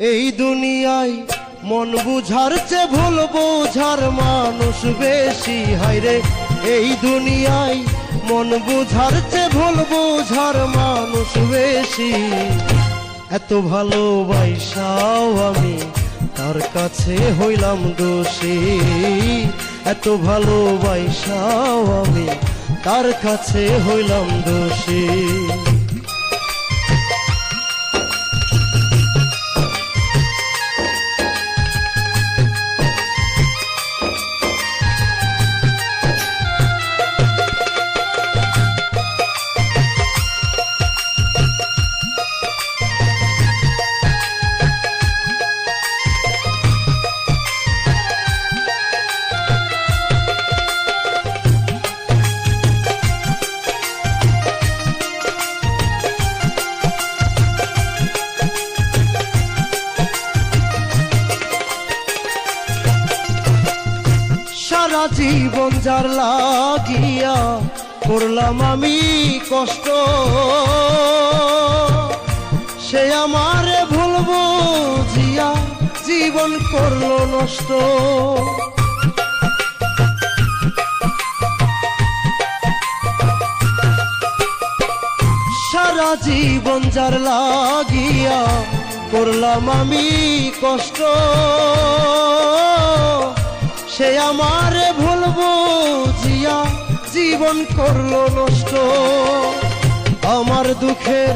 এই দুনিয়ায় মন বুঝার চেয়ে ভুল বোঝার মানুষ বেশি হায়রে এই দুনিয়ায় মন বুঝার চেয়ে ভুল বোঝার মানুষ বেশি। এত ভালোবাসাও আমি তার কাছে হইলাম দোষী। এত ভালোবাসাও আমি তার কাছে হইলাম দোষী। জীবন যার লাগিয়া করলাম আমি কষ্ট। সে আমারে ভুলবো জিয়া জীবন করল নষ্ট। সারা জীবন যার লাগিয়া করলাম আমি কষ্ট। সে আমারে ভুলবো জিয়া জীবন করল নষ্ট। আমার দুঃখের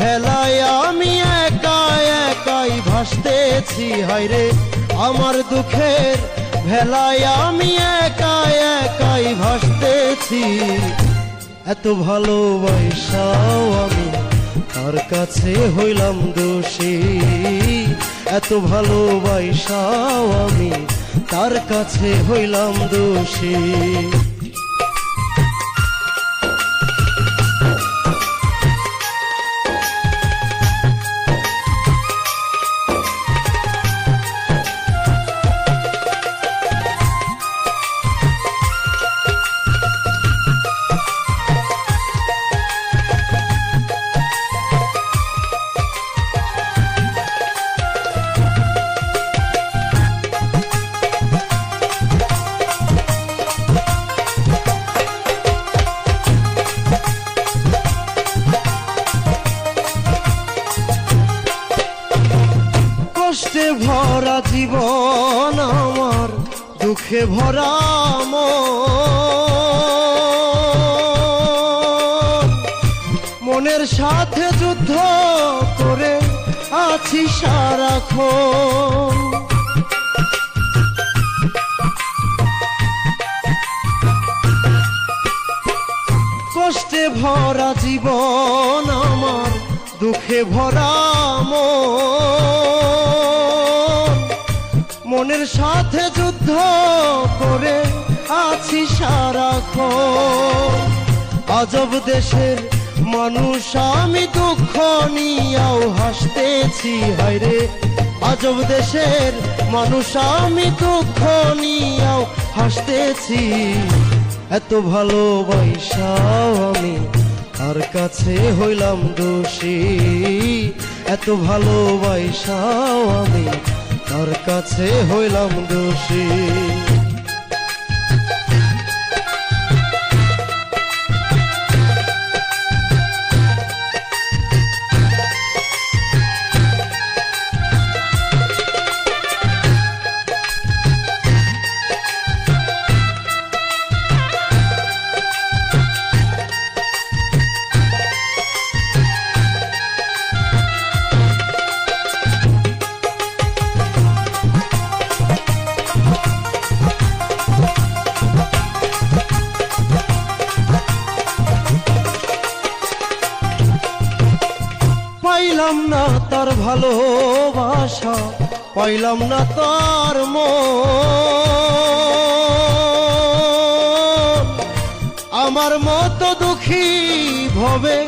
ভেলায় আমি একা একাই ভাসতেছি হায়রে আমার দুঃখের ভেলায় আমি একা একাই ভাসতেছি। এত ভালোবাসাও আমি তার কাছে হইলাম দোষী? এত ভালোবাসাও আমি তার কাছে হইলাম দোষী। দুঃখে ভরা মন। মনের সাথে যুদ্ধ করে আছি সারাক্ষণ কষ্টে ভরা জীবন আমার, দুঃখে ভরা মনের সাথে যুদ্ধ করে আছি সারাক্ষণ আজব দেশের মানুষ, আমি দুঃখ নিয়াও হাসতেছি হায়রে আজব দেশের মানুষ, আমি দুঃখ নিয়াও হাসতেছি। এত ভালোবাসাও আমি তার কাছে হইলাম দোষী? এত ভালোবাসাও আমি কাছে হইলাম দোষী। তার ভালোবাসা পাইলাম না তার আমার মতো দুঃখী ভবে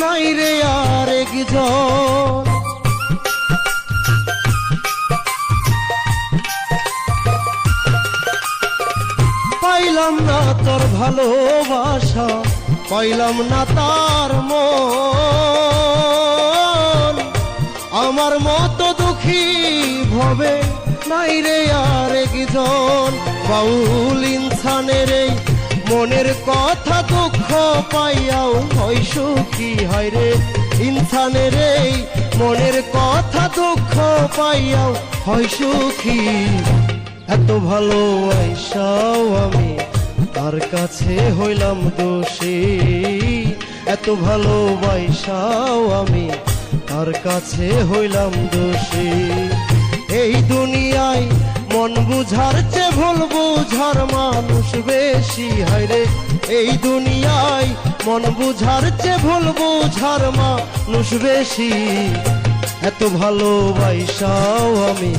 নাই রে আর একজন পাইলাম না তোর ভালোবাসা পাইলাম না তার মন। আমার মতো দুঃখী ভবে নাই রে আর একজন বাউল ইনসানের এই মনের কথা দুঃখ পাইয়াও হয় সুখী হয় রে। ইনসানের এই মনের কথা দুঃখ পাইয়াও হয় সুখী। এত ভালো আইসাও আমি, তার কাছে হইলাম দোষী। এত ভালো ভালোবাসাও আমি তার কাছে হইলাম দোষী। এই দুনিয়ায় মন বুঝার চে ভুল বুঝার মানুষ বেশি হায়রে এই দুনিয়ায় মন বুঝার চে ভুল বুঝার মানুষ বেশি। এত ভালোবাসাও আমি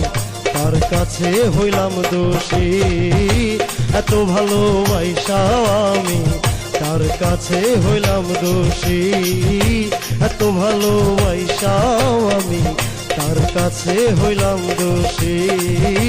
তার কাছে হইলাম দোষী। এত ভালোবাসাও আমি কাছে হইলাম দোষী। এত ভালোবাসাও আমি তার কাছে হইলাম দোষী।